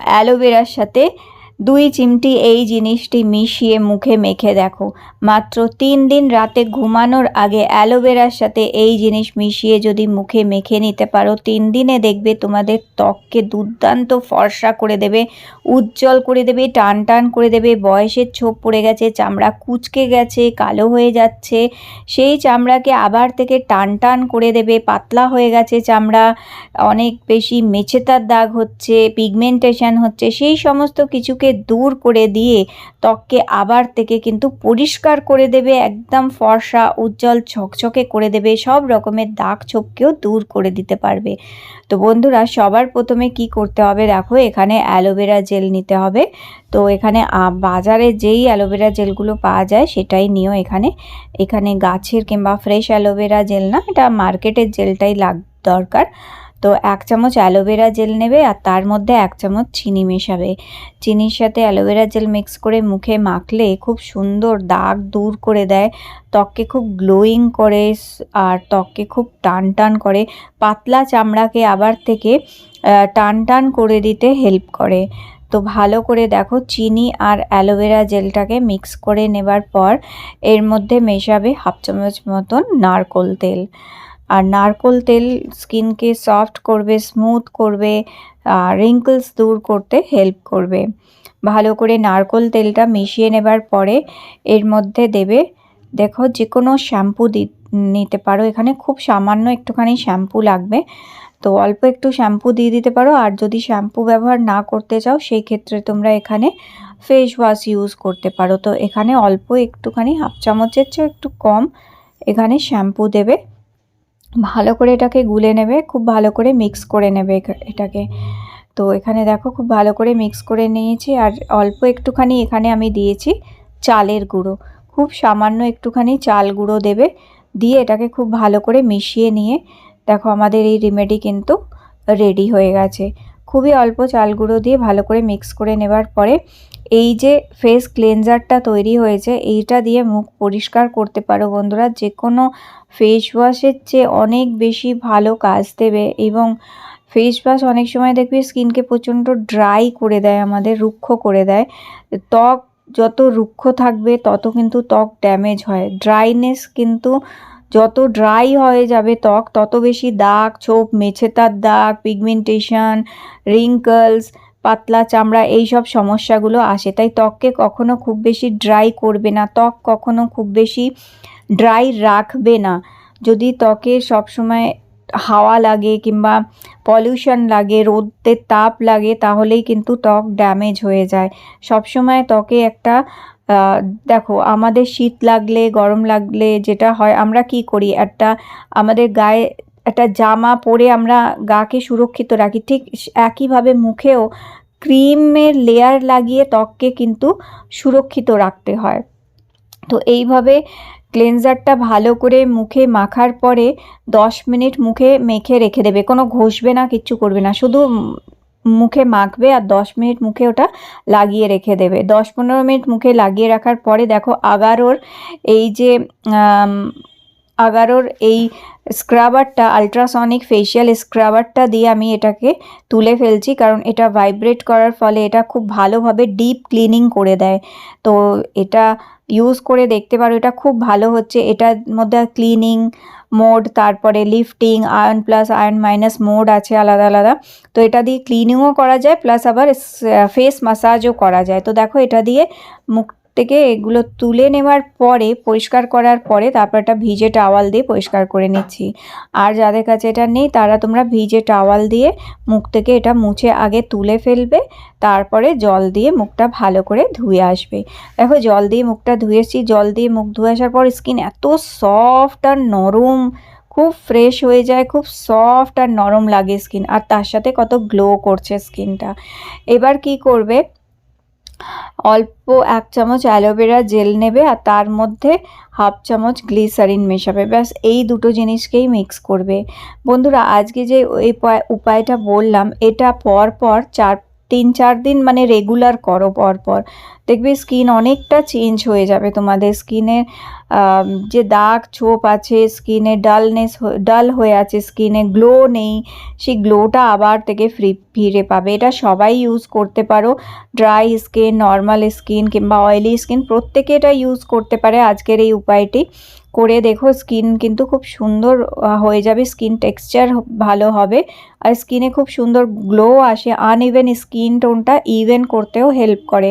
অ্যালোভেরার সাথে দুই চিমটি এই জিনিসটি মিশিয়ে মুখে মেখে দেখো। মাত্র তিন দিন রাতে ঘুমানোর আগে অ্যালোভেরার সাথে এই জিনিস মিশিয়ে যদি মুখে মেখে নিতে পারো, তিন দিনে দেখবে তোমাদের ত্বককে দুর্দান্ত ফর্সা করে দেবে, উজ্জ্বল করে দেবে টান টান করে দেবে, বয়সের ছোপ পড়ে গেছে, চামড়া কুচকে গেছে, কালো হয়ে যাচ্ছে, সেই চামড়াকে আবার থেকে টান টান করে দেবে, পাতলা হয়ে গেছে চামড়া, অনেক বেশি মেছেতার দাগ হচ্ছে পিগমেন্টেশন হচ্ছে, সেই সমস্ত কিছুকে দূর করে দিয়ে ত্বককে আবার থেকে কিন্তু পরিষ্কার করে দেবে, একদম ফর্সা, উজ্জ্বল, ঝকঝকে করে দেবে, সব রকমের দাগ ছোপকেও দূর করে দিতে পারবে। তো বন্ধুরা, সবার প্রথমে কি করতে হবে দেখো, এখানে অ্যালোভেরা জেল নিতে হবে। তো এখানে বাজারে যেই অ্যালোভেরা জেলগুলো পাওয়া যায় সেটাই নিও এখানে। এখানে গাছের কিংবা ফ্রেশ অ্যালোভেরা জেল না, এটা মার্কেটের জেলটাই লাগ, দরকার। তো এক চামচ অ্যালোভেরা জেল নেবে আর তার মধ্যে এক চামচ চিনি মেশাবে। চিনির সাথে অ্যালোভেরা জেল মিক্স করে মুখে মাখলে খুব সুন্দর দাগ দূর করে দেয়, ত্বককে খুব গ্লোয়িং করে আর ত্বককে খুব টান টান করে। পাতলা চামড়াকে আবার থেকে টান টান করে দিতে হেল্প করে। তো ভালো করে দেখো চিনি আর অ্যালোভেরা জেলটাকে মিক্স করে নেবার পর এর মধ্যে মেশাবে হাফ চামচ মতন নারকোল তেল। আর নারকোল তেল স্কিনকে সফট করবে, স্মুথ করবে রিঙ্কলস দূর করতে হেল্প করবে। ভালো করে নারকোল তেলটা মিশিয়ে নেবার পরে এর মধ্যে দেবে, দেখো যে কোনো শ্যাম্পু নিতে পারো। এখানে খুব সামান্য একটুখানি শ্যাম্পু লাগবে। তো অল্প একটু শ্যাম্পু দিয়ে দিতে পারো। আর যদি শ্যাম্পু ব্যবহার না করতে চাও, সেই ক্ষেত্রে তোমরা এখানে ফেস ওয়াশ ইউজ করতে পারো। তো এখানে অল্প একটুখানি হাফ চামচের চেয়ে একটু কম এখানে শ্যাম্পু দেবে। ভালো করে এটাকে গুলে নেবে, খুব ভালো করে মিক্স করে নেবে এটাকে। তো এখানে দেখো খুব ভালো করে মিক্স করে নিয়েছি আর অল্প একটুখানি এখানে আমি দিয়েছি চালের গুঁড়ো। খুব সামান্য একটুখানি চাল গুঁড়ো দেবে, দিয়ে এটাকে খুব ভালো করে মিশিয়ে নিয়ে, দেখো আমাদের এই রেমেডি কিন্তু রেডি হয়ে গেছে। খুবই অল্প চাল গুঁড়ো দিয়ে ভালো করে মিক্স করে নেবার পরে এই যে ফেস ক্লেনজারটা তৈরি হয়েছে, এইটা দিয়ে মুখ পরিষ্কার করতে পারো বন্ধুরা। যে কোনো ফেস ওয়াশের চেয়ে অনেক বেশি ভালো কাজ দেবে এবং ফেস ওয়াশ অনেক সময় দেখবি স্কিনকে প্রচণ্ড ড্রাই করে দেয়, আমাদের রুক্ষ করে দেয়। ত্বক যত রুক্ষ থাকবে, তত কিন্তু ত্বক ড্যামেজ হয়। ড্রাইনেস কিন্তু যত ড্রাই হয়ে যাবে ত্বক, তত বেশি দাগ, ছোপ মেছেতার দাগ পিগমেন্টেশন রিঙ্কলস পাতলা চামড়া এই সব সমস্যাগুলো আসে। তাই ত্বককে কখনো খুব বেশি ড্রাই করবে না। ত্বক কখনো খুব বেশি ড্রাই রাখবে না। যদি ত্বকে সবসময় হাওয়া লাগে কিংবা পলিউশন লাগে রোদের তাপ লাগে, তাহলেই কিন্তু ত্বক ড্যামেজ হয়ে যায়। সবসময় ত্বকে একটা দেখো, আমাদের শীত লাগলে, গরম লাগলে যেটা হয়, আমরা কি করি? একটা আমাদের গায়ে একটা জামা পরে আমরা গাকে সুরক্ষিত রাখি। ঠিক একইভাবে মুখেও ক্রিমের লেয়ার লাগিয়ে ত্বককে কিন্তু সুরক্ষিত রাখতে হয়। তো এইভাবে ক্লেনজারটা ভালো করে মুখে মাখার পরে দশ মিনিট মুখে মেখে রেখে দেবে। কোনো ঘষবে না, কিচ্ছু করবে না। শুধু মুখে মাখবে আর দশ মিনিট মুখে ওটা লাগিয়ে রেখে দেবে। দশ পনেরো মিনিট মুখে লাগিয়ে রাখার পরে দেখো আগারোর এই যে আগারোর এই স্ক্রাবারটা আলট্রাসনিক ফেশিয়াল স্ক্রাবারটা দিয়ে আমি এটাকে তুলে ফেলছি কারণ এটা ভাইব্রেট করার ফলে এটা খুব ভালোভাবে ডিপ ক্লিনিং করে দেয়। তো এটা ইউজ করে দেখতে পারো, এটা খুব ভালো হচ্ছে। এটার মধ্যে ক্লিনিং মোড তারপরে lifting iron plus iron minus mode আছে আলাদা আলাদা। তো এটা দিয়ে ক্লিনিংও করা যায় প্লাস আবার ফেস মাসাজও করা যায়। তো দেখো এটা দিয়ে মুখ থেকে এগুলো তুলে নেওয়ার পরে, পরিষ্কার করার পরে তারপর একটা ভিজে টাওয়াল দিয়ে পরিষ্কার করে নিচ্ছি। আর যাদের কাছে এটা নেই, তারা তোমরা ভিজে টাওয়াল দিয়ে মুখ থেকে এটা মুছে আগে তুলে ফেলবে, তারপরে জল দিয়ে মুখটা ভালো করে ধুয়ে আসবে। দেখো, জল দিয়ে মুখটা ধুয়েছি জল দিয়ে মুখ ধুয়ে আসার পর স্কিন এত সফট আর নরম, খুব ফ্রেশ হয়ে যায়, খুব সফট আর নরম লাগে স্কিন আর তার সাথে কত গ্লো করছে স্কিনটা এবার কি করবে? অল্প এক চামচ অ্যালোভেরা জেল নেবে আর তার মধ্যে হাফ চামচ গ্লিসারিন মেশাবে। ব্যাস, এই দুটো জিনিসকেই মিক্স করবে। বন্ধুরা, আজকে যে এই উপায়টা বললাম, এটা পর পর চার তিন চার দিন মানে রেগুলার করো পরপর। দেখবে স্কিন অনেকটা চেঞ্জ হয়ে যাবে তোমাদের স্কিনের যে দাগ ছোপ আছে স্কিনে ডালনেস ডাল হয়ে আছে স্কিনে গ্লো নেই, সেই গ্লোটা আবার থেকে ফ্রি, ফিরে পাবে। এটা সবাই ইউজ করতে পারো। ড্রাই স্কিন নর্মাল স্কিন কিংবা অয়েলি স্কিন প্রত্যেকে এটা ইউজ করতে পারে আজকের এই উপায়টি। করে দেখো স্কিন কিন্তু খুব সুন্দর হয়ে যাবে। স্কিন টেক্সচার ভালো হবে আর স্কিনে খুব সুন্দর গ্লো আসে। আনইভেন স্কিন টোনটা ইভেন করতেও হেল্প করে।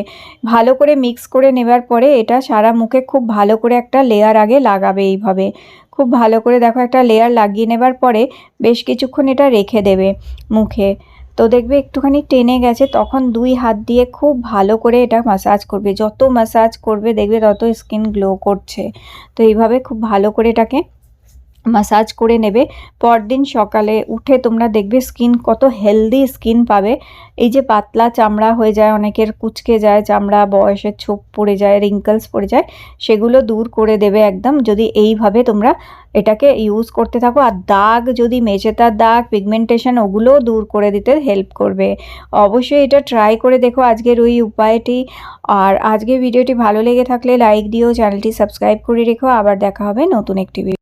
ভালো করে মিক্স করে নেবার পরে এটা সারা মুখে খুব ভালো করে একটা লেয়ার আগে লাগাবে এইভাবে। খুব ভালো করে দেখো একটা লেয়ার লাগিয়ে নেবার পরে বেশ কিছুক্ষণ এটা রেখে দেবে মুখে। তো দেখবে একটুখানি টেনে গেছে, তখন দুই হাত দিয়ে খুব ভালো করে এটা মাসাজ করবে। যত মাসাজ করবে, দেখবে তত স্কিন গ্লো করছে। তো এইভাবে খুব ভালো করে এটাকে মাসাজ করে নেবে। পরদিন সকালে উঠে তোমরা দেখবে স্কিন কত হেলদি স্কিন পাবে। এই যে পাতলা চামড়া হয়ে যায়, অনেকের কুচকে যায়, চামড়া বয়সের ছোপ পড়ে যায় রিঙ্কলস পড়ে যায়, সেগুলো দূর করে দেবে একদম। যদি এইভাবে তোমরা এটাকে ইউজ করতে থাকো, আর দাগ যদি মেঝেতার দাগ পিগমেন্টেশন ওগুলোও দূর করে দিতে হেল্প করবে। অবশ্যই এটা ট্রাই করে দেখো আজকের ওই উপায়টি। আর আজকে ভিডিওটি ভালো লেগে থাকলে লাইক দিও, চ্যানেলটি সাবস্ক্রাইব করে রেখো। আবার দেখা হবে নতুন একটি